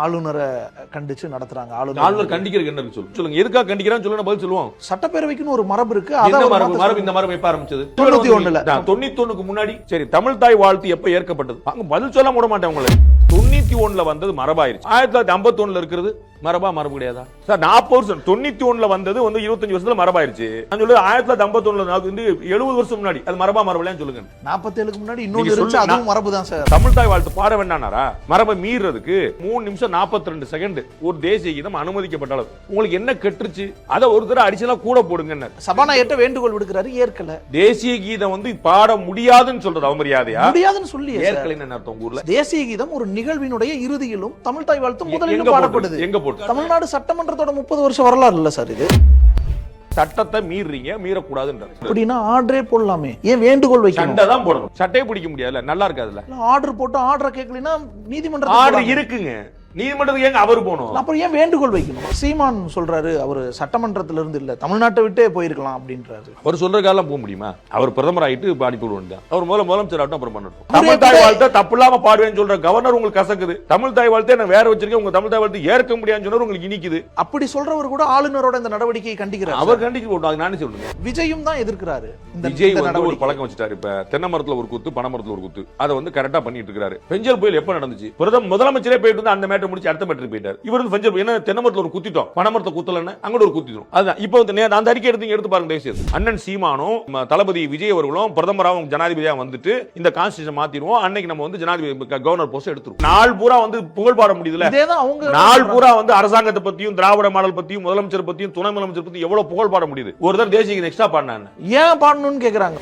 ஆளுநரை கண்டிச்சு நடத்துறாங்க. ஆளுநர் ஆளுநர் கண்டிக்கிறதுக்கு என்ன சொல்லு சொல்லுங்க? எதுக்காக கண்டிக்கிறான்னு சொல்லுங்க பதில் சொல்லுவோம்? சட்டப்பேரவைக்குன்னு ஒரு மரபு இருக்கு. அதை மரபு? மரபு இந்த மரபு எப்ப ஆரம்பிச்சது? தொண்ணூத்தி ஒண்ணுல. தொண்ணூத்தி ஒண்ணுக்கு முன்னாடி. சரி தமிழ் தாய் வாழ்த்து எப்ப ஏற்கப்பட்டது? அங்க பதில் சொல்ல விட மாட்டேன் உங்களை. தொண்ணூத்தி ஒண்ணுல வந்தது மரபாயிருச்சு. ஆயிரத்தி தொள்ளாயிரத்தி ஐம்பத்தி ஒண்ணுல இருக்கிறது மரபா மரபு கிடையாதா? சார் நாற்பது வருஷம் தொண்ணூத்தி ஒண்ணுல வந்தது வந்து இருபத்தஞ்சு வருஷத்துல மரபாயிருச்சு. நான் சொல்லுது ஆயிரத்தி தொள்ளாயிரத்தி ஐம்பத்தி ஒண்ணுல வந்து எழுபது வருஷம் முன்னாடி. அது மரபா மரபுலையான்னு சொல்லுங்க. நாற்பத்தேழுக்கு முன்னாடி சொல்லு, அதுவும் மரபு தான் சார். தமிழ் தாய் வாழ்த்து பாட வேண்டானாரா மரபை மீறதுக்கு மூணு நிமிஷம் 42 ரெண்டு செகண்ட் ஒரு தேசிய கீதம் அனுமதிக்கப்பட்ட அளவு. உங்களுக்கு என்ன கெட்டுருச்சு? அதை ஒரு தடவை அடிச்சலா கூட போடுங்க சபாநாயகர்ட்ட வேண்டுகோள் விடுக்கிறாரு ஏற்கல. தேசிய கீதம் வந்து பாட முடியாதுன்னு சொல்றது அவமரியாதையா? முடியாதுன்னு சொல்லி ஏற்கலைன்னு அர்த்தம் ஊர்ல? தேசிய கீதம் ஒரு நிகழ்வினுடைய இறுதியிலும் தமிழ் தாய் வாழ்த்து முதலிலும்? பாடப்படுது எங்க போட்டு? தமிழ்நாடு சட்டமன்றத்தோட முப்பது வருஷம் வரலாறு இல்ல சார் இது. சட்டத்தை மீறீங்க மீறக்கூடாதுன்றாரு அப்படின்னா ஆர்டரே போடலாமே. ஏன் வேண்டுகோள் வைக்கணும்? சண்டை தான் போடணும். சட்டையை பிடிக்க முடியாதுல்ல? நல்லா இருக்காதுல்ல? ஆர்டர் போட்டு ஆர்டர் கேட்கலனா நீதிமன்றம் ஆர்டர் இருக்குங்க. நீதிமன்றத்துக்கு ஏங்க அவர் போகணும்? அப்புறம் ஏன் வேண்டுகோள் வைக்கணும்? சீமான் சொல்றாரு அவர் சட்டமன்றத்துல இருந்து இல்ல தமிழ்நாட்டை விட்டே போயிருக்கலாம் அப்படின்றாரு. அவர் சொல்றதுக்கெல்லாம் போக முடியுமா? அவர் பிரதமர் ஆயிட்டு இப்ப அனுப்பி விடுவேன் அவர் முதல்ல முதலமைச்சர் ஆகட்டும் அப்புறம் பண்ணட்டும். தமிழ் தாய் வாழ்த்தை தப்பு இல்லாம பாடுவேன்னு சொல்ற கவர்னர் உங்களுக்கு கசக்குது. தமிழ் தாய் வாழ்த்தை நான் வேற வச்சிருக்கேன் உங்க தமிழ் தாய் வாழ்த்து ஏற்க முடியாதுன்னு சொன்னா உங்களுக்கு இனிக்குது. அப்படி சொல்றவர் கூட ஆளுநரோட இந்த நடவடிக்கையை கண்டிக்கிறார் அவர் கண்டிக்க போட்டோம் அது நானே சொல்லுங்க விஜயும் தான் எதிர்க்கிறாரு விஜய் வந்து ஒரு. பழக்கம் வச்சுட்டாரு இப்ப. தென்னை மரத்துல ஒரு குத்து பனை மரத்துல ஒரு குத்து. அதை வந்து கரெக்டா பண்ணிட்டு இருக்காரு பெஞ்சல் புயல் எப்ப நடந்துச்சு? பிரதம முதலமைச்சரே போயிட்டு வந்து அந்த மேட்டை முடிச்சு அடுத்த மேட்டருக்கு போயிட்டாரு. இவர் வந்து பெஞ்சல் புயல் என்ன தென்னை மரத்துல ஒரு குத்திட்டோம். பனை மரத்தை குத்தலன்னு அங்க ஒரு குத்திட்டோம். அதுதான் இப்போ வந்து அந்த அறிக்கை எடுத்து எடுத்து பாருங்க தயவு செய்து அண்ணன் சீமானும் தளபதி விஜய் அவர்களும் பிரதமராகவும் ஜனாதிபதியா வந்துட்டு இந்த கான்ஸ்டியூஷன் மாத்திடுவோம். அன்னைக்கு நம்ம வந்து ஜனாதிபதி கவர்னர் போஸ்ட் எடுத்துருவோம். நாள் பூரா வந்து புகழ் பாட அவங்க நாள் பூரா வந்து அரசாங்கத்தை பத்தியும் திராவிட மாடல் பத்தியும் முதலமைச்சர் பத்தியும் துணை முதலமைச்சர் பத்தியும் எவ்வளவு புகழ் பாட முடியுது? ஒரு தடவை தேசிய எக்ஸ்ட்ரா பாடினாங்க ஏன் பாடணும்னு கேக்குறாங்க?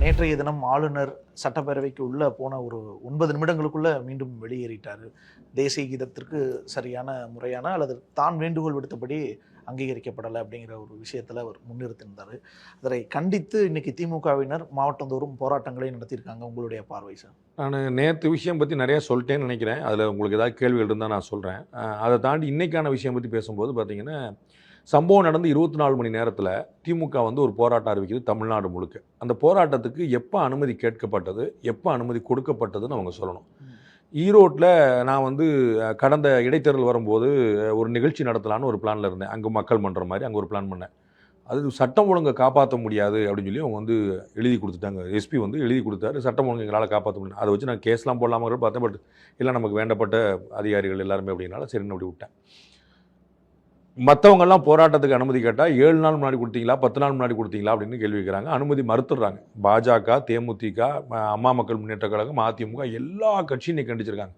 நேற்றைய தினம் ஆளுநர் சட்டப்பேரவைக்கு உள்ள போன ஒரு ஒன்பது நிமிடங்களுக்குள்ள மீண்டும் வெளியேறிட்டார். தேசிய கீதத்திற்கு சரியான முறையான அல்லது தான் வேண்டுகோள் விடுத்தபடி அங்கீகரிக்கப்படலை அப்படிங்கிற ஒரு விஷயத்தில் அவர் முன்னிறுத்திருந்தார் அதனை கண்டித்து இன்னைக்கு திமுகவினர் மாவட்டந்தோறும் போராட்டங்களை நடத்தியிருக்காங்க. உங்களுடைய பார்வை சார்? நான் நேற்று விஷயம் பற்றி நிறையா சொல்லிட்டேன்னு நினைக்கிறேன். அதில் உங்களுக்கு ஏதாவது கேள்விகள் இருந்தால் நான் சொல்கிறேன் அதை தாண்டி இன்றைக்கான விஷயம் பற்றி பேசும்போது பார்த்தீங்கன்னா சம்பவம் நடந்து இருபத்தி நாலு மணி நேரத்தில் திமுக வந்து ஒரு போராட்டம் அறிவிக்குது தமிழ்நாடு முழுக்க. அந்த போராட்டத்துக்கு எப்போ அனுமதி கேட்கப்பட்டது எப்போ அனுமதி கொடுக்கப்பட்டதுன்னு அவங்க சொல்லணும். ஈரோட்டில் நான் வந்து கடந்த இடைத்தேர்தல் வரும்போது ஒரு நிகழ்ச்சி நடத்தலான்னு ஒரு பிளானில் இருந்தேன். அங்கே மக்கள் பண்ணுற மாதிரி அங்கே ஒரு பிளான் பண்ணேன். அது சட்டம் ஒழுங்கை காப்பாற்ற முடியாது அப்படின்னு சொல்லி அவங்க வந்து எழுதி கொடுத்துட்டாங்க. எஸ்பி வந்து எழுதி கொடுத்தாரு சட்டம் ஒழுங்கு எங்களால் காப்பாற்ற முடியும் அதை வச்சு நான் கேஸ்லாம் போடலாமா பார்த்தேன் பட் இல்லை நமக்கு வேண்டப்பட்ட அதிகாரிகள் எல்லாருமே அப்படின்னால சரின்னு அப்படி விட்டேன். மற்றவங்கெல்லாம் போராட்டத்துக்கு அனுமதி கேட்டால் ஏழு நாள் முன்னாடி கொடுத்தீங்களா பத்து நாள் முன்னாடி கொடுத்தீங்களா அப்படின்னு கேள்வி கேட்குறாங்க அனுமதி மறுத்துடுறாங்க. பாஜக தேமுதிக அம்மா மக்கள் முன்னேற்ற கழகம் அதிமுக எல்லா கட்சியும் இன்னைக்கு கண்டிச்சிருக்காங்க.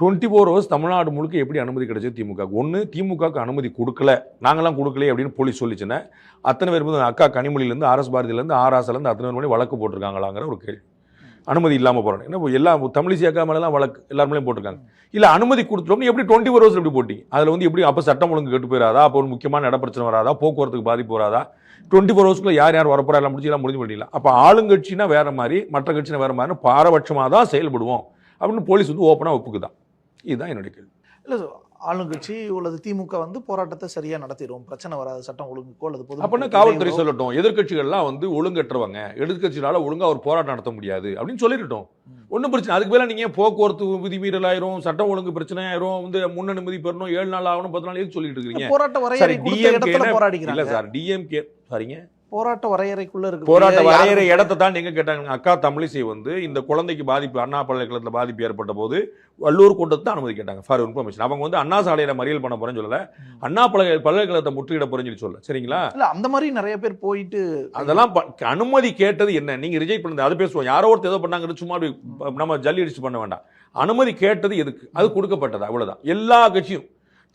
டுவெண்ட்டி ஃபோர் ஹவர்ஸ் தமிழ்நாடு முழுக்க எப்படி அனுமதி கிடைச்சது திமுக ஒன்று திமுகவுக்கு அனுமதி கொடுக்கல. நாங்களாம் கொடுக்கலையே அப்படின்னு போலீஸ் சொல்லிச்சுன்னா அத்தனை பேர் மீது அக்கா கனிமொழியிலேருந்து ஆர்எஸ் பாரதியிலேருந்து ஆர்எஸ்லேருந்து அத்தனை பேர் மணி வழக்கு போட்டிருக்காங்களாங்கிற ஒரு கேள்வி. அனுமதி இல்லாமல் போகிறோம் என்ன எல்லா தமிழிசை அக்கா மேலாம் வழக்கு எல்லாருமே போட்டிருக்காங்க. இல்லை அனுமதி கொடுத்துட்டோம் எப்படி டுவெண்ட்டி ஃபோர் ஹவர்ஸ் எப்படி போட்டிங்க? அதில் வந்து எப்படி அப்போ சட்டம் ஒழுங்கு கெட்டு போயிடாதா அப்போ ஒரு முக்கியமான இட பிரச்சனை வராதா? போக்குவரத்துக்கு பாதிப்பு வராதா? டுவெண்ட்டி ஃபோர் ஹவர்ஸ்க்குள்ள யார் யார் வரப்போறா? எல்லாம் முடிச்சு எல்லாம் முடிஞ்சு பண்ணிடலாம் அப்போ ஆளுங்கட்சினா வேற மாதிரி மற்ற கட்சினா வேறு மாதிரி பாரபட்சமாக தான் செயல்படுவோம். அப்படின்னு போலீஸ் வந்து ஓப்பனாக ஒப்புக்குதான். இதுதான் என்னுடைய கேள்வி. இல்லை சார் ஆளுங்கட்சி அல்லது திமுக வந்து போராட்டத்தை சரியா நடத்திடும். பிரச்சனை வராது சட்டம் ஒழுங்குக்கோ அல்லது பொது அப்படின்னா காவல்துறை சொல்லட்டும். எதிர்க்கட்சிகள்லாம் வந்து ஒழுங்கற்றவங்க. எதிர்க்கட்சிகளால ஒழுங்கா ஒரு போராட்டம் நடத்த முடியாது அப்படின்னு சொல்லிடட்டும். ஒன்றும் பிரச்சனை அதுக்கு மேல நீங்க ஏன் போக்குவரத்து விதிமீறல் ஆயிரும் சட்டம் ஒழுங்கு பிரச்சனை ஆயிரும் வந்து முன்ன நிம்மதி பெறணும் ஏழு நாள் ஆகணும் பத்து நாள் எதுக்கு சொல்லிட்டு இருக்கீங்க போராட்ட சரி வரையறை கொடுத்த இடத்துல டிஎம்கே இல்ல போராடிக்கிறாங்க. சார் டிஎம்கே சரிங்க. போராட்ட வரையறைக்குள்ள இருக்கு. போராட்ட வரையறை இடத்தை தான் எங்க கேட்டாங்க. அக்கா தமிழிசை வந்து இந்த குழந்தைக்கு பாதிப்பு அண்ணா பல்கலைக்கழகத்தில் பாதிப்பு ஏற்பட்ட போது வள்ளூர் கூட்டத்தை தான் அனுமதி கேட்டாங்க ஃபார் இன்ஃபர்மேஷன் அவங்க வந்து அண்ணா சாலையில மறியல் பண்ண போறேன்னு சொல்லல. அண்ணா பல்கலை பல்கலைக்கழகத்தை முற்றுகிட போறேன்னு சொல்லி சொல்ல சரிங்களா? இல்ல அந்த மாதிரி நிறைய பேர் போயிட்டு அதெல்லாம் அனுமதி கேட்டது என்ன? நீங்க ரிஜெக்ட் பண்ணது அதை பேசுவோம். யாரோ ஒருத்தர் ஏதோ பண்ணாங்கன்னு சும்மா அப்படி நம்ம ஜல்லி அடிச்சு பண்ண வேண்டாம். அனுமதி கேட்டது எதுக்கு? அது கொடுக்கப்பட்டது அவ்வளவுதான். எல்லா கட்சியும்.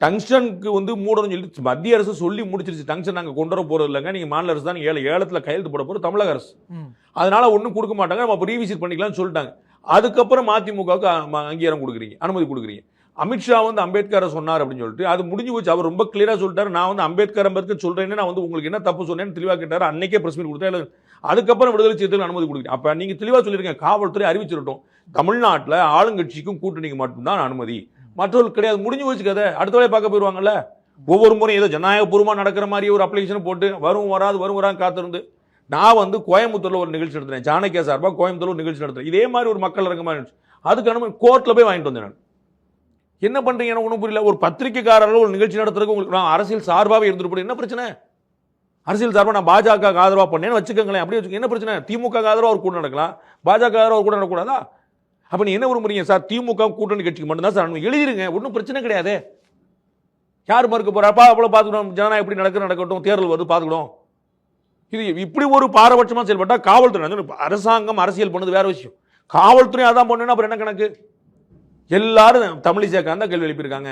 டங்ஷனுக்கு வந்து மூடணும் சொல்லி மத்திய அரசு சொல்லி முடிச்சிருச்சு. டங்ஷன் நாங்க கொண்டு வர போறது இல்லைங்க. நீங்க மாநில அரசு தான் ஏழை ஏலத்துல கையெழுத்து போட போறது தமிழக அரசு. அதனால ஒன்றும் கொடுக்க மாட்டாங்க. நம்ம அப்போ ரீவிசிட் பண்ணிக்கலாம்னு சொல்லிட்டாங்க. அதுக்கப்புறம் மதிமுகவுக்கு அங்கீகாரம் கொடுக்குறீங்க. அனுமதி கொடுக்குறீங்க. அமித்ஷா வந்து அம்பேத்கரை சொன்னார் அப்படின்னு சொல்லிட்டு அது முடிஞ்சு போச்சு. அவர் ரொம்ப கிளியரா சொல்லிட்டாரு. நான் வந்து அம்பேத்கர் அம்பேத்கர் சொல்றேன்னு நான் வந்து உங்களுக்கு என்ன தப்பு சொன்னேன்னு தெளிவா கேட்டாரு. அன்னைக்கே பிரஸ் மீட் கொடுத்தா இல்ல, அதுக்கப்புறம் விடுதலை செய்யறதுக்கு அனுமதி கொடுக்குறீங்க. அப்ப நீங்க தெளிவா சொல்லிருக்கீங்க காவல்துறை அறிவிச்சிருட்டோம் தமிழ்நாட்டுல ஆளுங்கட்சிக்கும் கூட்டணிக்கு மட்டும்தான் அனுமதி. மற்றவர்கள் கிடையாது. முடிஞ்சு போச்சு கதை. அடுத்த வேலையை பார்க்க போயிடுவாங்கல்ல? ஒவ்வொரு முறையும் ஏதோ ஜனநாயகபூர்வமாக நடக்கிற மாதிரி ஒரு அப்ளிகேஷன் போட்டு வரும் வராது வரும் வராங்க காத்திருந்து நான் வந்து கோயம்புத்தூரில் ஒரு நிகழ்ச்சி நடத்தேன் ஜானகிய சார்பாக கோயம்புத்தூரில் ஒரு நிகழ்ச்சி நடத்தினேன். இதே மாதிரி ஒரு மக்கள் அரங்கமா மாதிரி அதுக்கு அனுமதி கோர்ட்டில் போய் வாங்கிட்டு வந்தேன் நான். என்ன பண்ணுறீங்க எனக்கு ஒன்றும் புரியல. ஒரு பத்திரிகைக்காரர்கள் ஒரு நிகழ்ச்சி நடத்துறதுக்கு உங்களுக்கு நான் அரசியல் சார்பாகவே இருந்துட்டு என்ன பிரச்சனை? அரசியல் சார்பாக நான் பாஜக ஆதரவாக பண்ணேன்னு வச்சுக்கோங்களேன். அப்படியே வச்சுக்கோங்க. என்ன பிரச்சனை? திமுக ஆதரவாக ஒரு கூட நடக்கலாம். பாஜக ஆதரவாக ஒரு கூட நடக்கூடாதா அப்போ நீ என்ன விரும்புறீங்க சார்? திமுக கூட்டணி கட்சிக்கு மட்டும்தான் சார் எழுதிருங்க ஒன்றும் பிரச்சனை கிடையாது. யார் மறுக்க போகிறாப்பா அவ்வளோ பார்த்துக்கணும். ஜனநாயகம் எப்படி நடக்க நடக்கட்டும் தேர்தல் வருது பார்த்துக்கணும். இது இப்படி ஒரு பாரபட்சமாக செயல்பட்டால் காவல்துறை அரசாங்கம் அரசியல் பண்ணது வேறு விஷயம். காவல்துறை அதான் பண்ணுன்னா அப்புறம் என்ன கணக்கு? எல்லாரும் தமிழிசேக்கா தான் கேள்வி எழுப்பியிருக்காங்க.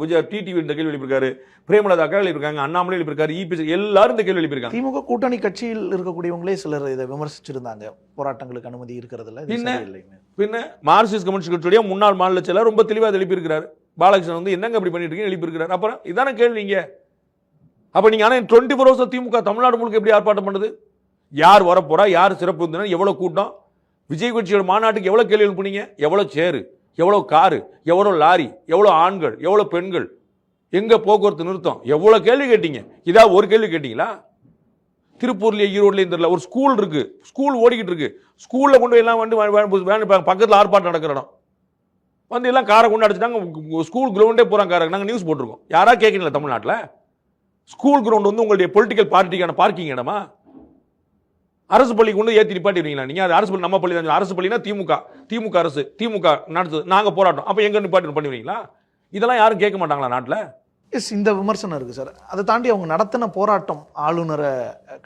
விஜய் டிடிவி இந்த கேள்வி எழுப்பியிருக்காரு. பிரேமலதா கேள்வி எழுப்பியிருக்காங்க. அண்ணாமலை எழுப்பியிருக்காரு. இபி எல்லாரும் இந்த கேள்வி எழுப்பியிருக்காங்க. திமுக கூட்டணி கட்சியில் இருக்கக்கூடியவங்களே சிலர் இதை விமர்சிச்சிருந்தாங்க போராட்டங்களுக்கு அனுமதி இருக்கிறதுல? சரியில்லைன்னு பின்ன மார்க்சிஸ்ட் கம்யூனிஸ்ட் கட்சியுடைய முன்னாள் மாநில செயலர் ரொம்ப தெளிவாக எழுப்பியிருக்கிறாரு. பாலகிருஷ்ணன் வந்து என்னங்க அப்படி பண்ணிட்டு இருக்கீங்க? எழுப்பியிருக்கிறாரு. அப்புறம் இதானே கேள்விங்க அப்ப நீங்க ஆனால் டுவெண்ட்டி ஃபோர் ஹவர்ஸ் திமுக தமிழ்நாடு முழுக்க எப்படி ஆர்ப்பாட்டம் பண்ணுது? யார் வரப்போறா? யார் சிறப்பு விருந்தினர் எவ்வளவு கூட்டம்? விஜய் கட்சியோட மாநாட்டுக்கு எவ்வளவு கேள்வி எழுப்புனீங்க? எவ்வளவு சேரு. எவ்வளோ காரு எவ்வளோ லாரி எவ்வளோ ஆண்கள் எவ்வளோ பெண்கள் எங்கே போக்குவரத்து நிறுத்தம்? எவ்வளோ கேள்வி கேட்டீங்க? இதா ஒரு கேள்வி கேட்டிங்களா? திருப்பூர்லேயே ஈரோட்லேயும் தெரியல ஒரு ஸ்கூல் இருக்குது ஸ்கூல் ஓடிக்கிட்டு இருக்குது ஸ்கூலில் கொண்டு போய் எல்லாம் வந்து வே- வேன் ஆர்ப்பாட்டம் நடக்கிற இடம். வந்து எல்லாம் காரை கொண்டு அடிச்சுட்டாங்க. ஸ்கூல் கிரவுண்டே போகிறாங்க காரை. நாங்கள் நியூஸ் போட்டிருக்கோம். யாராவது கேட்குறீங்களா தமிழ்நாட்டில்? ஸ்கூல் கிரவுண்ட் வந்து உங்களுடைய பொலிட்டிக்கல் பார்ட்டிக்கான பார்க்கிங் இடமா? அரசு பள்ளி கொண்டு ஏத்தி நிப்பாட்டிடுவீங்களா? நீங்க அது அரசு பள்ளி நம்ம பள்ளி தான் அரசு பள்ளினா திமுக. திமுக அரசு திமுக நடத்துது. நாங்க போராட்டம். அப்ப எங்க நிப்பாட்டி பண்ணுவீங்களா இதெல்லாம் யாரும் கேட்க மாட்டாங்களா நாட்டுல? எஸ் இந்த விமர்சனம் இருக்கு சார் அதை தாண்டி அவங்க நடத்தின போராட்டம் ஆளுநரை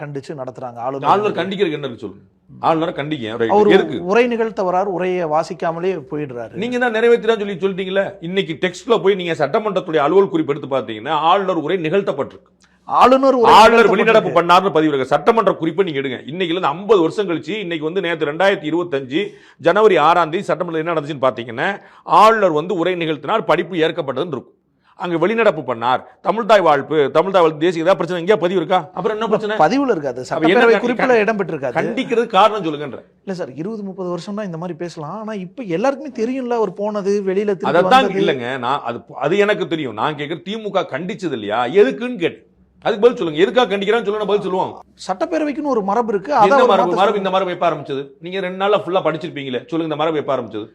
கண்டிச்சு நடத்துறாங்க. ஆளுநர் ஆளுநர் கண்டிக்கிறதுக்கு என்ன இருக்கு சொல்லுங்க? ஆளுநரை கண்டிக்க அவர் உரை நிகழ்த்தவரார் உரையை வாசிக்காமலே போயிடுறாரு. நீங்க தான் நிறைவேற்றிதான் சொல்லி சொல்லிட்டீங்களே இன்னைக்கு டெக்ஸ்ட்ல போய் நீங்க சட்டமன்றத்துடைய அலுவல் குறிப்பு எடுத்து பார்த்தீங்கன்னா ஆளுநர் உரை நிகழ்த்தப்பட்டிருக்கு. ஆளுநர் ஆளுநர். வெளிநடப்பு பண்ணார்னு பதிவு இருக்கு சட்டமன்ற குறிப்பை நீங்க எடுங்க. இன்னைக்கு இருந்து ஐம்பது வருஷம் கழிச்சு இன்னைக்கு வந்து நேற்று ரெண்டாயிரத்தி இருபத்தஞ்சு ஜனவரி ஆறாம் தேதி சட்டமன்றத்தில் என்ன நடந்துச்சுன்னு பாத்தீங்கன்னா ஆளுநர் வந்து உரை நிகழ்த்தினார் படிப்பு ஏற்கப்பட்டதுன்னு இருக்கும். அங்க வெளிநடப்பு பண்ணார். தமிழ்தாய் வாழ்ப்பு தமிழ்தாய் வாழ்ப்பு தேசிய ஏதாவது பிரச்சனை எங்கேயா பதிவு இருக்கா? அப்புறம் என்ன பிரச்சனை? பதிவுல இருக்காது. சட்டப்பேரவை குறிப்புல இடம் பெற்றிருக்காது கண்டிக்கிறது காரணம் சொல்லுங்கன்ற. இல்ல சார் இருபது முப்பது வருஷம்னா இந்த மாதிரி பேசலாம். ஆனா இப்ப எல்லாருக்குமே தெரியும்ல அவர் போனது வெளியில வந்தது. இல்லைங்க. நான் அது அது எனக்கு தெரியும். நான் கேட்கறது திமுக கண்டிச்சது இல்லையா? எதுக்குன்னு கேட்டேன். அதுக்கு பதில் சொல்லுங்க. எதுக்காக கண்டிக்கிறான்னு சொல்லுங்க பதில் சொல்லுவோம் சட்டப்பேரவைக்குன்னு ஒரு மரபு இருக்கு. அவர் மரபு? மரபு இந்த மரபு எப்ப ஆரம்பிச்சது? நீங்க ரெண்டு நாள்ல ஃபுல்லா படிச்சிருப்பீங்களே. சொல்லுங்க இந்த மரபு எப்ப ஆரம்பிச்சது?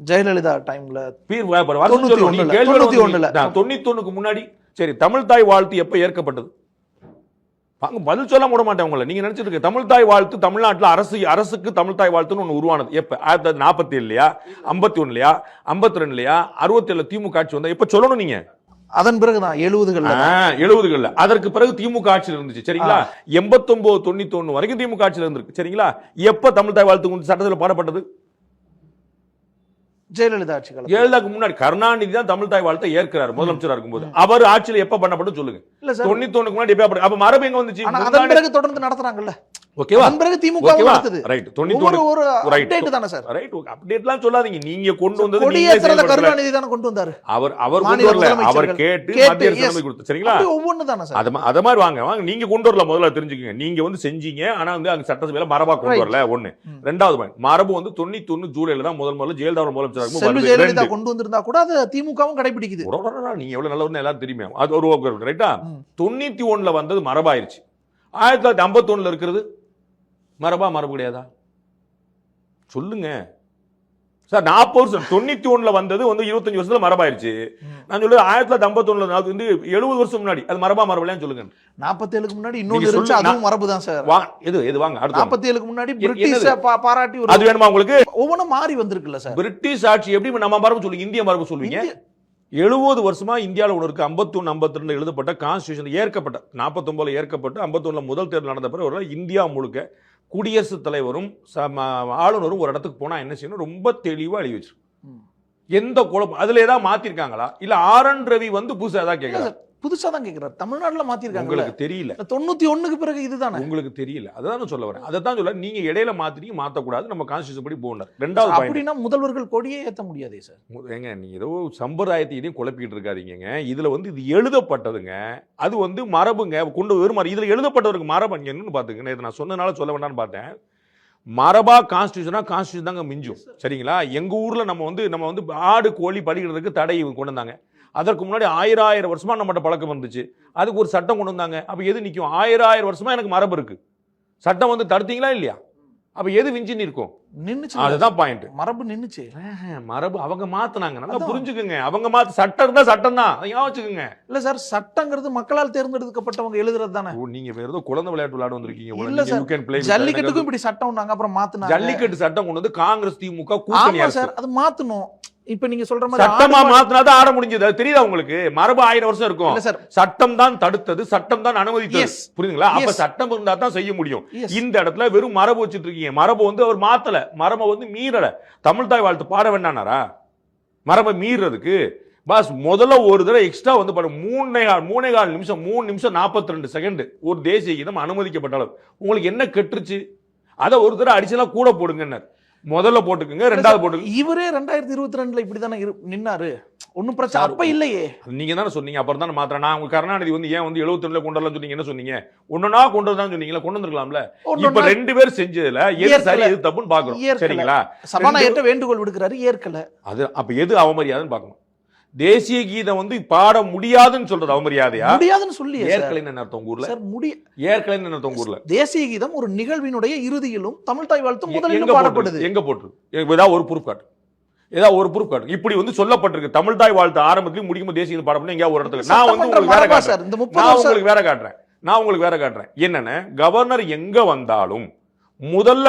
ஜெயலலிதா டைம்ல தொண்ணூத்தி ஒண்ணுல, தொண்ணூத்தி ஒண்ணுக்கு முன்னாடி. சரி தமிழ் தாய் வாழ்த்து எப்ப ஏற்கப்பட்டது? வாங்க பதில் சொல்ல விட மாட்டேன் உங்களை. நீங்க நினைச்சிட்டு தமிழ் தாய் வாழ்த்து தமிழ்நாட்டுல அரசு அரசுக்கு தமிழ் தாய் வாழ்த்துன்னு ஒண்ணு உருவானது. எப்ப? ஆயிரத்தி தொள்ளாயிரத்தி நாற்பத்தி ஏழுலையா? ஐம்பத்தி ஒண்ணுலையா? ஐம்பத்தி ரெண்டுலையா? அறுபத்தி ஏழுல திமுக ஆட்சி வந்தா எப்ப சொல்லணும் நீங்க? அதன் பிறகுதான் எழுபதுகள்ல எழுபதுகள்ல. அதற்கு பிறகு திமுக ஆட்சியில் இருந்துச்சு. சரிங்களா? எண்பத்தொன்பது தொண்ணூத்தி ஒண்ணு வரைக்கும் திமுக ஆட்சியில் இருந்திருக்கு. சரிங்களா? எப்ப தமிழ் தாய் வாழ்த்து சட்டத்தில் பாடப்பட்டது? ஜெயலலிதா ஆட்சி காலத்துல. ஜெயலலிதாக்கு முன்னாடி கருணாநிதி தான் தமிழ் தாய் வாழ்த்தை ஏற்கிறார் முதலமைச்சரா இருக்கும்போது. அவர் ஆட்சியில் எப்ப பண்ணப்பட்டு சொல்லுங்க. இல்ல சார். தொண்ணூத்தி ஒண்ணுக்கு முன்னாடி எப்ப அப்ப- மரபு எங்க வந்துச்சு? அதன் பிறகு தொடர்ந்து நடத்துறாங்கல்ல. ஓகேவா? பிறகு திமுக நடத்துது. ரைட் தொண்ணூத்தி ஒரு. அப்டேட் தானே சார். ரைட் அப்டேட்லாம் சொல்லாதீங்க. நீங்க கொண்டு வந்தது கொடியேற்றத. கருணாநிதி தானே கொண்டு வந்தாரு. அவர் அவர் கொண்டு வரல. அவர் கேட்டு மத்திய அரசு கொடுத்து. சரிங்களா? ஒவ்வொன்னு தானே சார். அத மாதிரி வாங்க வாங்க. நீங்க கொண்டு வரல முதல்ல தெரிஞ்சுக்கங்க. நீங்க வந்து செஞ்சீங்க. ஆனா வந்து அங்க சட்டசபையில மரபா கொண்டு. வரல. ஒண்ணு. ரெண்டாவது மரபு வந்து தொண்ணூத்தி ஒண்ணு ஜூலைல தான் முதல் முதல்ல ஜெயலலிதா முதலமைச்சரா செல்வி. ஜெயலலிதா. கொண்டு வந்திருந்தா கூட அது திமுகவும் கடைபிடிக்குது நீங்க எவ்வளவு நல்லவர்னு எல்லாரும் தெரியுமே அது ஒரு ரைட்டா. தொண்ணூத்தி ஒண்ணுல வந்தது மரபாயிருச்சு ஆயிரத்தி தொள்ளாயிரத்தி ஐம்பத்தி ஒண்ணுல இருக்கிறது மரபா மரபு கிடையாதா சொல்லுங்க சார் நாற்பது வருஷம் தொண்ணூத்தி ஒண்ணுல வந்தது வந்து இருபத்தஞ்சு வருஷத்துல மரபாயிருச்சு. நான் சொல்றது ஆயிரத்தி தொள்ளாயிரத்தி ஐம்பத்தி அது வந்து எழுபது வருஷம் முன்னாடி அது மரபா மரபுலையான்னு சொல்லுங்க நாற்பத்தேழுக்கு முன்னாடி அதுவும் மரபு தான் சார். வா எது எது வாங்க அடுத்து வாங்க. நாற்பத்தேழுக்கு முன்னாடி பிரிட்டிஷ பாராட்டி அது வேணுமா உங்களுக்கு? ஒவ்வொன்றும் மாறி வந்திருக்குல்ல சார். பிரிட்டிஷ் ஆட்சி எப்படி நம்ம மரபு சொல்லுங்க இந்திய மரபு சொல்லுவீங்க? எழுபது வருஷமா இந்தியாவில் ஒன்று இருக்கு. ஐம்பத்தொன்று ஐம்பத்தி ரெண்டு எழுதப்பட்ட கான்ஸ்டியூஷன் ஏற்கப்பட்ட நாற்பத்தொம்பதுல ஏற்கப்பட்டு ஐம்பத்தொன்னுல முதல் தேர்தல் நடந்த பிறகு இந்தியா முழுக்க குடியரசுத் தலைவரும் ஆளுநரும் ஒரு இடத்துக்கு போனா என்ன செய்யணும்? ரொம்ப தெளிவா எழுதி வச்சிருக்கு ம். எந்த குழப்பம் அதுல ஏதாவது மாத்திருக்காங்களா? இல்ல ஆர் என் ரவி வந்து புதுசா ஏதாவது இல்ல கேட்கலாம் சார், புதுசா தான் கேக்குறாரு. தமிழ்நாட்டுல மாத்திருக்காங்க உங்களுக்கு தெரியல. தொண்ணூத்தி ஒண்ணுக்கு பிறகு இதுதானே? உங்களுக்கு தெரியல. அதான் சொல்ல வரேன். அதை தான் சொல்ல நீங்க இடையில மாத்திட்டீங்க மாத்தக்கூடாது. நம்ம கான்ஸ்டியூஷன் படி போகணும். ரெண்டாவது. அப்படின்னா முதல்வர்கள் கொடியே ஏத்த முடியாதே சார். ஏங்க நீங்க ஏதோ சம்பிரதாயத்தை இதையும் குழப்பிக்கிட்டு இருக்காதீங்கங்க. இதுல வந்து இது எழுதப்பட்டதுங்க. அது வந்து மரபுங்க. கொண்டு வெறும் மரபு இதுல எழுதப்பட்டவருக்கு மரபு என்னன்னு பாத்துங்க நேத்து நான் சொன்னனால சொல்ல வேண்டாம்னு பார்த்தேன். மரபா கான்ஸ்டியூஷனா கான்ஸ்டியூஷன் தாங்க மிஞ்சும். சரிங்களா? எங்க ஊர்ல நம்ம வந்து நம்ம வந்து ஆடு கோழி பலிக்கிறதுக்கு தடை கொண்டு வந்தாங்க. அதற்கு முன்னாடி ஆயிரம் ஆயிரம் வருஷமா நம்மகிட்ட பழக்கம் இருந்துச்சு அதுக்கு ஒரு சட்டம் கொண்டு வந்தாங்க. அப்ப எது நிக்கும்? ஆயிரம் ஆயிரம் வருஷமா எனக்கு மரபு இருக்கு. சட்டம் வந்து தடுத்தீங்களா இல்லையா? அப்ப எது விஞ்சி நிற்கும் நின்னுச்சு அதுதான் பாயிண்ட் மரபு நின்னுச்சு. மரபு அவங்க மாத்துனாங்க. நல்லா. புரிஞ்சுக்குங்க. அவங்க மாத்து சட்டம் இருந்தா சட்டம் தான். அதை ஞாபகம் வச்சுக்கோங்க இல்ல சார் சட்டங்கிறது மக்களால் தேர்ந்தெடுக்கப்பட்டவங்க எழுதுறது தானே? நீங்க வேற ஏதோ குழந்தை விளையாட்டு விளையாட வந்திருக்கீங்க. இல்ல சார். ஜல்லிக்கட்டுக்கும் இப்படி சட்டம் அப்புறம் மாத்துனாங்க. ஜல்லிக்கட்டு சட்டம் கொண்டு வந்து காங்கிரஸ் திமுக கூட்டணி. சார் அது மாத்தணும். இப்ப நீங்க சொல்ற மாதிரி சட்டமா ஆடு மாடு- மாத்தினாதான் ஆட முடிஞ்சது. அது தெரியுதா உங்களுக்கு? மரபு ஆயிரம் வருஷம் இருக்கும். சார். சட்டம் தான் தடுத்தது சட்டம் தான் அனுமதித்தது. புரியுதுங்களா? அப்ப. சட்டம் இருந்தா தான் செய்ய முடியும். இந்த இடத்துல வெறும் மரபு வச்சுட்டு இருக்கீங்க. மரபு வந்து அவர் மாத்தல. மரபை வந்து மீறல. தமிழ் தாய் வாழ்த்து பாட வேண்டானாரா மரபை மீறதுக்கு. பாஸ் முதல்ல ஒரு தடவை எக்ஸ்ட்ரா வந்து பாருங்க மூணே கால் மூணே கால் நிமிஷம் மூணு நிமிஷம் நாற்பத்தி ரெண்டு செகண்ட் ஒரு தேசிய கீதம் அனுமதிக்கப்பட்ட அளவு. உங்களுக்கு என்ன கெட்டுருச்சு? அதை ஒரு தடவை அடிச்சலா கூட போடுங்கன்னார். முதல்ல போட்டுக்குங்க ரெண்டாவது போட்டுங்க இவரே ரெண்டாயிரத்தி இருபத்தி ரெண்டுல இப்படிதானே இரு- நின்னாரு. ஒண்ணும் பிரச்சனை அப்ப இல்லையே. நீங்க தானே சொன்னீங்க அப்புறம் தானே மாத்திரம் நான் உங்க கருணாநிதி வந்து ஏன் வந்து 72 கொண்டு வரலாம் சொன்னீங்க என்ன சொன்னீங்க? ஒன்னொன்னா கொண்டு வரதான் சொன்னீங்களா? கொண்டு வந்திருக்கலாம்ல. இப்ப ரெண்டு பேர் செஞ்சதுல எது. சரி எது தப்புன்னு பாக்குறோம். சரிங்களா? சபாநாயகர்ட்ட வேண்டுகோள் விடுக்கிறாரு ஏற்கல. அது அப்ப எது அவமரியாதைன்னு பார்க்கணும். தேசிய கீதம் வந்து பாட முடியாதுன்னு சொல்றது அவமரியாதையா? முடியாதுன்னு சொல்லியே சார். ஏற்கலைன்னு என்ன அர்த்தம் ஊர்ல? சார் முடி ஏற்கலைன்னு என்ன அர்த்தம் ஊர்ல? தேசிய கீதம் ஒரு நிகழ்வினுடைய இறுதியிலும் தமிழ் தாய் வாழ்த்து முதலிலும் பாடப்படுது. எங்க போட்டுருக்கு ஏதாவது ஒரு ப்ரூஃப் காட்டு. ஏதாவது ஒரு ப்ரூஃப் காட்டு. இப்படி வந்து சொல்லப்பட்டிருக்கு. தமிழ் தாய் வாழ்த்து ஆரம்பத்திலும் முடிக்கும் தேசிய கீதம் பாடப்படும் எங்கேயாவது ஒரு இடத்துல. நான் வந்து உங்களுக்கு வேற காட்டுறேன். நான் உங்களுக்கு வேற காட்டுறேன். நான் உங்களுக்கு வேற காட்டுறேன். என்னன்னா? கவர்னர் எங்க வந்தாலும் முதல்ல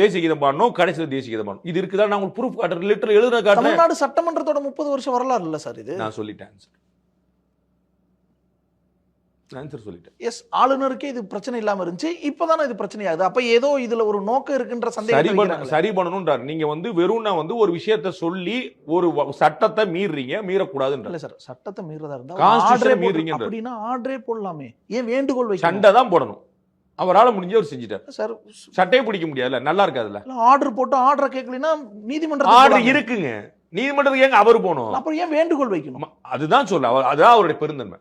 தேசிய கீதம் பாடணும் கடைசியில் தேசிய கீதம் பாடணும். இது இருக்குதா? நான் உங்களுக்கு ப்ரூஃப் காட்டுறேன். லிட்டர் எழுதுற காட்டுறேன். தமிழ்நாடு சட்டமன்றத்தோட முப்பது வருஷம் வரலாறு இல்ல சார் இது? நான் சொல்லிட்டேன் ஆன்சர் ஆன்சர் சொல்லிட்டேன். எஸ் ஆளுநருக்கே இது பிரச்சனை இல்லாம இருந்துச்சு. இப்பதானே இது பிரச்சனை ஆகுது அப்ப ஏதோ இதுல ஒரு நோக்கம் இருக்குன்ற சரி சந்தேகம் பண்ண சரி பண்ணணும்ன்றார். நீங்க வந்து வெறும் நான் வந்து ஒரு விஷயத்த சொல்லி ஒரு சட்டத்தை மீறுறீங்க மீறக்கூடாதுன்ற இல்ல சார் சட்டத்தை மீறதா இருந்தா ஆர்டரே மீறுறீங்கன்ற. அப்படின்னா ஆர்டரே போடலாமே. ஏன் வேண்டுகோள் சண்டை தான் போடணும். அவரால் முடிஞ்ச அவர் செஞ்சுட்டார். சார் சட்டையே பிடிக்க முடியாதுல்ல? நல்லா இருக்காதுல்ல? ஆர்டர் போட்டு ஆர்டர் கேட்கலனா நீதிமன்றம் ஆர்டர் இருக்குங்க. நீதிமன்றத்துக்கு ஏங்க அவர் போகணும்? அப்புறம் ஏன் வேண்டுகோள் வைக்கணும்? அதுதான் சொல்ல அவர் அதுதான் அவருடைய பெருந்தன்மை.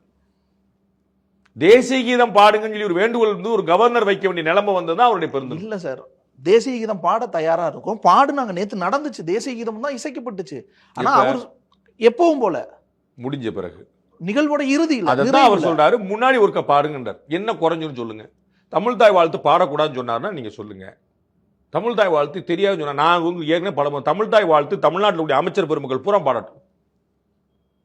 தேசிய கீதம் பாடுங்கன்னு சொல்லி ஒரு வேண்டுகோள் வந்து ஒரு கவர்னர் வைக்க வேண்டிய நிலைமை வந்ததுதான் அவருடைய பெருந்தன்மை. இல்ல சார். தேசிய கீதம் பாட தயாரா இருக்கும். பாடு நாங்க நேத்து நடந்துச்சு. தேசிய கீதம் தான் இசைக்கப்பட்டுச்சு. ஆனா? அவர் எப்பவும் போல. முடிஞ்ச பிறகு. நிகழ்வோட இறுதியில் அதான் அவர் சொல்றாரு. முன்னாடி ஒருக்க பாடுங்கன்றார். என்ன குறைஞ்சுன்னு சொல்லுங்க. தமிழ் தாய் வாழ்த்து பாடக்கூடாதுன்னு சொன்னார்னா நீங்க சொல்லுங்க தமிழ் தாய் வாழ்த்து தெரியாதுன்னு சொன்னா நான் உங்களுக்கு ஏற்கனவே படம் தமிழ் தாய் வாழ்த்து தமிழ்நாட்டில் உள்ள அமைச்சர் பெருமக்கள் பூரா பாடட்டும்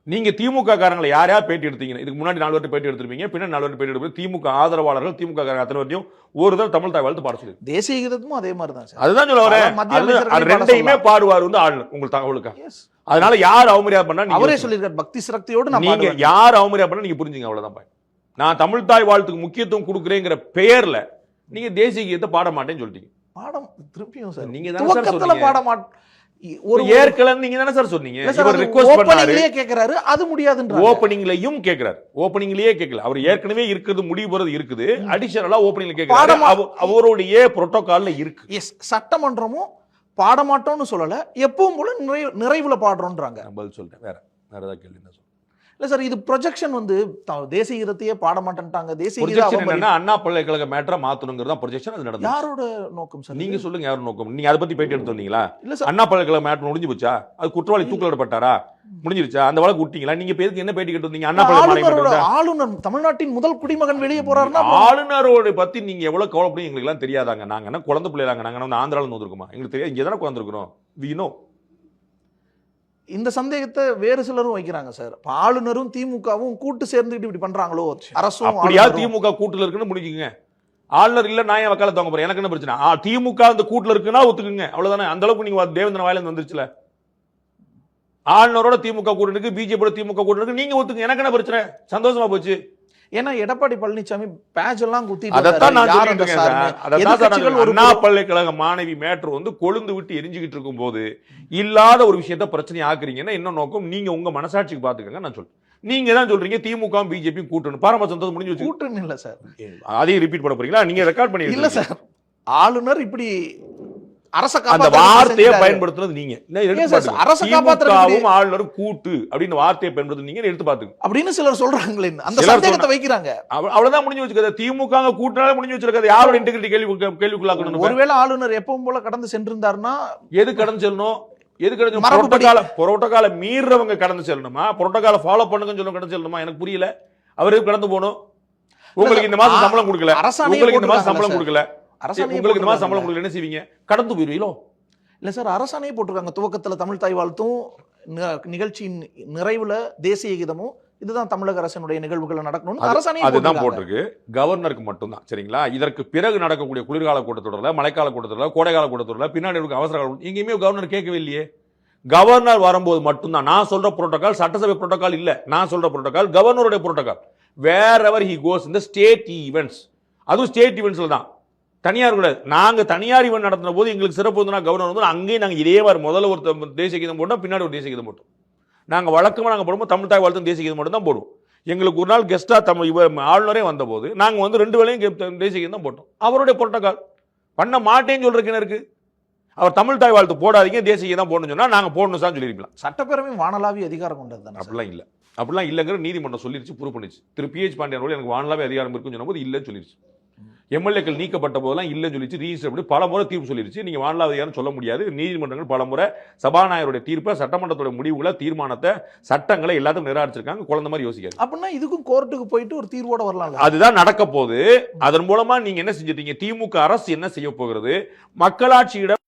நீங்க திமுக காரங்களை யார் யார் பேட்டி எடுத்தீங்க இதுக்கு முன்னாடி நாலு பேர் பேட்டி எடுத்திருப்பீங்க பின்னாடி நாலு பேர் பேட்டி எடுப்பீங்க திமுக ஆதரவாளர்கள் திமுக காரங்க அத்தனை பேர்த்தையும் ஒரு தடவை தமிழ் தாய் வாழ்த்து பாட சொல்லி தேசிய கீதமும் அதே மாதிரி தான் சார் அதுதான் சொல்ல வரேன் ரெண்டையுமே. பாடுவார் வந்து ஆளுநர் உங்களுக்கு தகவலுக்கா. அதனால யார் அவமரியாதை பண்ணா அவரே. சொல்லியிருக்காரு பக்தி சிரக்தியோடு நான் நீங்க. யார் அவமரியாதை பண்ணா நீங்க புரிஞ்சுங்க அவ்வளவுதான் பாய் நான் தமிழ் தாய் வாழ்த்துக்கு முக்கியத்துவம் கொடுக்குறேங்கிற பெயர்ல நீங்க தேசிய கீதத்தை பாட மாட்டேன்னு சொல்லிட்டீங்க. பாடம் திருப்பியும் சார். நீங்க தானே. பாட மாட் ஒரு ஏற்கனவே நீங்க தானே சார் சொன்னீங்க. இவர் ரிக்வெஸ்ட் பண்ணாரு. கேக்குறாரு அது முடியாதுன்றாங்க. ஓப்பனிங்லயும் கேக்குறாரு. ஓப்பனிங்லயே கேட்கல அவர் ஏற்கனவே இருக்கிறது முடிவு போறது இருக்குது. அடிஷனலா ஓப்பனிங்ல கேக்குறாரு. அவருடைய புரோட்டோகால்ல இருக்கு. எஸ் சட்டமன்றமும் பாட மாட்டோம்னு சொல்லல எப்பவும் போல நிறைவு நிறைவுல பாடுறோம்ன்றாங்க பதில் சொல்லிட்டேன் வேற வேற ஏதாவது கேள்வி. இல்ல சார் இது ப்ரொஜெக்ஷன் வந்து தேசிய கீதத்தையே பாட மாட்டேன்ட்டாங்க. தேசிய கீத ப்ரொஜெக்ஷன் அவமதி- என்னன்னா அண்ணா பல்கலைக்கழக மேட்டரா மாத்தணுங்கிறது தான் ப்ரொஜெக்ஷன் அது நடந்தது யாரோட நோக்கம் சார் நீங்க சொல்லுங்க யாரும் நோக்கம்? நீங்க அதை பத்தி பேட்டி எடுத்து வந்தீங்களா இல்ல சார். அண்ணா பல்கலைக்கழக மேட்டர் முடிஞ்சு போச்சா அது குற்றவாளி தூக்கிலிடப்பட்டாரா முடிஞ்சிருச்சா? அந்த வழக்கு விட்டீங்களா? நீங்க எதுக்கு என்ன பேட்டி கேட்டு வந்தீங்க அண்ணா ஆளுநர் தமிழ்நாட்டின் முதல் குடிமகன் வெளியே போறாருன்னா ஆளுநரோட பத்தி நீங்க எவ்வளவு கவலைப்படும் எங்களுக்கு எல்லாம் தெரியாதாங்க. நாங்க என்ன குழந்தை பிள்ளைங்க நாங்க இருந்து வந்திருக்கோமா? எங்களுக்கு தெரியாது. இங்க தானே குழந்திருக்கிறோம் வீணோ இந்த சந்தேகத்தை வேறு சிலரும் வைக்கிறாங்க சார். இப்ப ஆளுநரும் திமுகவும் கூட்டு சேர்ந்துட்டு இப்படி பண்றாங்களோ? அரசும் அப்படியா. திமுக கூட்டுல இருக்குன்னு முடிக்குங்க ஆளுநர் இல்ல நான் ஏன் வக்காலத்து வாங்க போறேன். எனக்கு என்ன பிரச்சனை? ஆ, திமுக அந்த கூட்டுல இருக்குன்னா ஒத்துக்குங்க. அவ்வளவுதானே? அந்த அளவுக்கு நீங்க தேவேந்திரன் வாயில இருந்து வந்துருச்சுல. ஆளுநரோட திமுக கூட்டணி இருக்கு பிஜேபியோட திமுக கூட்டணி இருக்கு நீங்க ஒத்துக்குங்க. எனக்கு என்ன பிரச்சனை? சந்தோஷமா போச்சு. ஏன்னா எடப்பாடி பழனிசாமி பேட்ச் எல்லாம் குத்திட்டு ஒரு பல்கலைக்கழக மாணவி மேட்ரு வந்து கொழுந்து விட்டு எரிஞ்சுக்கிட்டு இருக்கும் போது இல்லாத ஒரு விஷயத்த பிரச்சனை ஆக்குறீங்கன்னா என்ன நோக்கம் நீங்க உங்க மனசாட்சிக்கு பாத்துக்கங்க நான் சொல்றேன். நீங்க தான் சொல்றீங்க திமுக பிஜேபி கூட்டணி பாரம்ப சந்தோஷம் முடிஞ்சு வச்சு கூட்டணி இல்ல சார். அதையும் ரிப்பீட் பண்ண போறீங்களா? நீங்க ரெக்கார்ட் பண்ணி இல்ல சார். ஆளுநர் இப்படி அரச அந்த வார்த்தையை. பயன்படுத்துறது நீங்க. அரசை திமுகவும் ஆளுநரும் கூட்டு அப்படின்னு வார்த்தையை பயன்படுத்துறது நீங்க எடுத்து பாத்துங்க அப்படின்னு சிலர் சொல்றாங்களே. அந்த சந்தேகத்தை வைக்கிறாங்க. அவ- அவ்வளவுதான் முடிஞ்சு வச்சுக்காது திமுக கூட்டினாலே முடிஞ்சு வச்சிருக்காது யாரோட இன்டெகிரிட்டி கேள்வி கேள்விக்குள்ளாக்கணும் ஒருவேளை ஆளுநர் எப்பவும் போல கடந்து சென்றிருந்தாருன்னா எது கடந்து செல்லணும்? எது கடந்து மரபுப்படி. புரோட்டோகால புரோட்டோகால மீறவங்க கடந்து செல்லணுமா? புரோட்டோகால ஃபாலோ பண்ணுங்கன்னு சொல்ல கடந்து செல்லணுமா? எனக்கு புரியல. அவரு கடந்து போகணும்? உங்களுக்கு இந்த மாசம் சம்பளம் கொடுக்கல. அரசாணையே உங்களுக்கு இந்த மாசம் சம்பளம். கொடுக்கல. அரசாணையே உங்களுக்கு சம்பளம். உங்களுக்கு என்ன செய்வீங்க? கடந்து போயிருவீங்களோ? இல்ல சார் அரசாணையே போட்டிருக்காங்க. துவக்கத்துல தமிழ் தாய் வாழ்த்தும் நிகழ்ச்சியின் நிறைவுல தேசிய கீதமும் இதுதான் தமிழக அரசினுடைய நிகழ்வுகள் நடக்கணும்னு அது- அரசாணையே அதுதான். போட்டிருக்கு. கவர்னருக்கு மட்டும்தான் சரிங்களா? இதற்கு பிறகு நடக்கக்கூடிய குளிர்கால கூட்டத்தொடரில் மழைக்கால கூட்டத்தொடரில் கோடைக்கால கூட்டத்தொடரில் பின்னாடி இருக்க அவசர கால எங்கேயுமே கவர்னர் கேட்கவே இல்லையே. கவர்னர் வரும்போது மட்டும்தான். நான் சொல்ற புரோட்டோகால் சட்டசபை புரோட்டோகால் இல்ல. நான் சொல்ற புரோட்டோகால் கவர்னருடைய protocol. Wherever he goes இந்த ஸ்டேட் ஈவெண்ட்ஸ் அதுவும் ஸ்டேட் ஈவெண்ட்ஸ்ல தான். தனியார் கூடாது நாங்க தனியார் ஈவெண்ட் நடத்தின போது எங்களுக்கு சிறப்பு வந்து கவர்னர் வந்து அங்கேயும் நாங்க இதே மாதிரி முதல்ல ஒரு தேசிய கீதம் போட்டோம் பின்னாடி ஒரு தேசிய கீதம் போட்டோம். நாங்க வழக்கமா நாங்க போடும்போது தமிழ் தாய் வாழ்த்து தேசிய கீதம் மட்டும் தான் போடுவோம். எங்களுக்கு ஒரு நாள் கெஸ்டா தமிழ் இவர் ஆளுநரே வந்தபோது நாங்க வந்து ரெண்டு வேளையும் கே- தேசிய கீதம் தான் போட்டோம். அவருடைய புரோட்டோகால் பண்ண மாட்டேன்னு சொல்றதுக்கு என்ன இருக்கு? அவர் தமிழ் தாய் வாழ்த்து போடாதீங்க தேசிய கீதம் போடணும்னு சொன்னா நாங்க போடணும் சார் சொல்லிருக்கலாம் சட்டப்பேரவை வானளாவி அதிகாரம் கொண்டது தானே? அப்படிலாம் இல்ல. அப்படிலாம் இல்லைங்கிற நீதிமன்றம் சொல்லிருச்சு ப்ரூவ் பண்ணிச்சு திரு பிஹெச் பாண்டியன் எனக்கு வானலாவே அதிகாரம் இருக்குன்னு சொன்னபோது இல்லைன்னு சொல்லிருச்சு. எம்எல்ஏக்கள் நீக்கப்பட்ட போதெல்லாம் இல்லைன்னு சொல்லிச்சு ரீஜிஸ்டர் பண்ணி பல முறை தீர்ப்பு சொல்லிருச்சு. நீங்க வானலா அதிகாரம் சொல்ல முடியாது. நீதிமன்றங்கள் பல முறை சபாநாயகருடைய தீர்ப்பை சட்டமன்றத்தோட முடிவுகளை தீர்மானத்தை சட்டங்களை எல்லாத்தையும் நிராகரிச்சிருக்காங்க. குழந்தை மாதிரி யோசிக்காது அப்படின்னா இதுக்கும் கோர்ட்டுக்கு போயிட்டு ஒரு தீர்வோட வரலாம்ல. அதுதான் நடக்க போகுது அதன் மூலமா நீங்க என்ன செஞ்சிட்டீங்க? திமுக அரசு என்ன செய்ய போகிறது? மக்களாட்சியிடம்